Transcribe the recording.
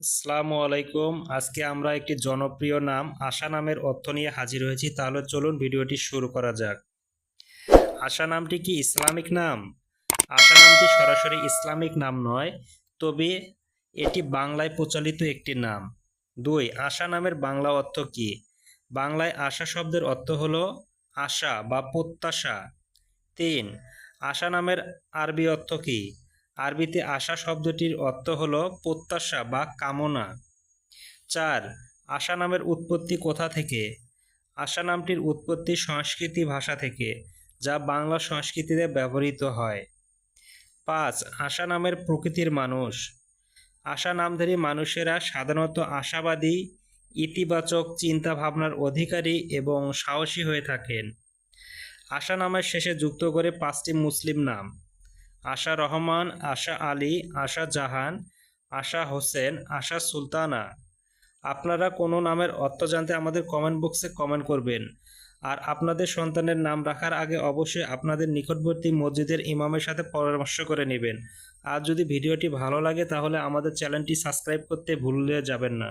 আসসালামু আলাইকুম। আজকে আমরা একটি জনপ্রিয় নাম, আশা নামের অর্থ নিয়ে হাজির হয়েছি। তাহলে চলুন ভিডিওটি শুরু করা যাক। আশা নামটি কি ইসলামিক নাম? আশা নামটি সরাসরি ইসলামিক নাম নয়, তবে এটি বাংলায় প্রচলিত একটি নাম। দুই, আশা নামের বাংলা অর্থ কি? বাংলায় আশা শব্দের অর্থ হলো আশা বা প্রত্যাশা। তিন, আশা নামের আরবি অর্থ কি? আরবিতে আশা শব্দটির অর্থ হল প্রত্যাশা বা কামনা। চার আশা নামের উৎপত্তি কোথা থেকে? আশা নামটির উৎপত্তি সংস্কৃতি ভাষা থেকে, যা বাংলা সংস্কৃতিতে ব্যবহৃত হয়। পাঁচ আশা নামের প্রকৃতির মানুষ। আশা নামধারী মানুষেরা সাধারণত আশাবাদী, ইতিবাচক চিন্তা ভাবনার অধিকারী এবং সাহসী হয়ে থাকেন। আশা নামের শেষে যুক্ত করে পাঁচটি মুসলিম নাম। আশা রহমান, আশা আলী, আশা জাহান, আশা হোসেন, আশা সুলতানা। আপনারা কোনো নামের অর্থ জানতে আমাদের কমেন্ট বক্সে কমেন্ট করবেন। আর আপনাদের সন্তানের নাম রাখার আগে অবশ্যই আপনাদের নিকটবর্তী মসজিদের ইমামের সাথে পরামর্শ করে নেবেন। আর যদি ভিডিওটি ভালো লাগে তাহলে আমাদের চ্যানেলটি সাবস্ক্রাইব করতে ভুলে যাবেন না।